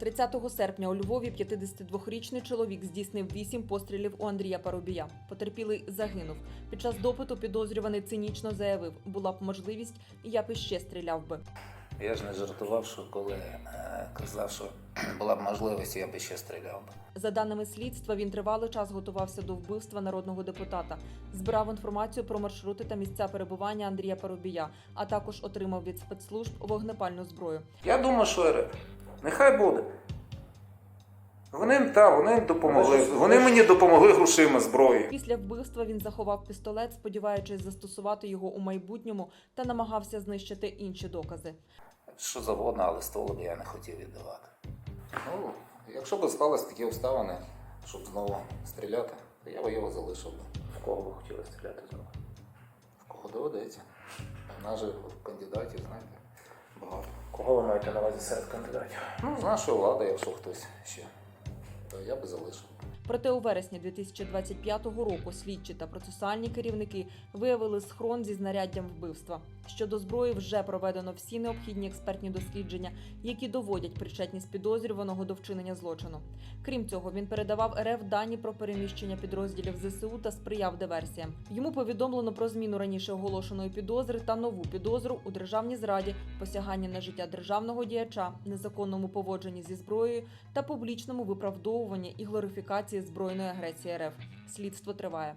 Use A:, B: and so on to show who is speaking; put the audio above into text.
A: 30 серпня у Львові 52-річний чоловік здійснив 8 пострілів у Андрія Парубія. Потерпілий загинув. Під час допиту підозрюваний цинічно заявив: була б можливість, я б іще стріляв би.
B: Я ж не жартував, що коли е, казав, що була б можливість, я б ще стріляв би.
A: За даними слідства, він тривалий час готувався до вбивства народного депутата, збирав інформацію про маршрути та місця перебування Андрія Парубія, а також отримав від спецслужб вогнепальну зброю.
B: Я думаю, що. Нехай буде. Вони та, вони допомогли. Вони мені допомогли грошима зброєю.
A: Після вбивства він заховав пістолет, сподіваючись застосувати його у майбутньому, та намагався знищити інші докази.
B: Що завгодно, але ствол б я не хотів віддавати. Ну, якщо б склалися такі обставини, щоб знову стріляти, то я б його залишив би. В кого ви хотіли стріляти знову? В кого доведеться. У нас же кандидатів, знаєте, багато.
C: Кого ви маєте на увазі серед кандидатів?
B: Ну, з нашої влади, якщо хтось ще, то я би залишив.
A: Проте у вересні 2025 року слідчі та процесуальні керівники виявили схрон зі знаряддям вбивства. Щодо зброї вже проведено всі необхідні експертні дослідження, які доводять причетність підозрюваного до вчинення злочину. Крім цього, він передавав РФ дані про переміщення підрозділів ЗСУ та сприяв диверсіям. Йому повідомлено про зміну раніше оголошеної підозри та нову підозру у державній зраді, посяганні на життя державного діяча, незаконному поводженні зі зброєю та публічному виправдовуванні і глорифікації збройної агресії РФ. Слідство триває.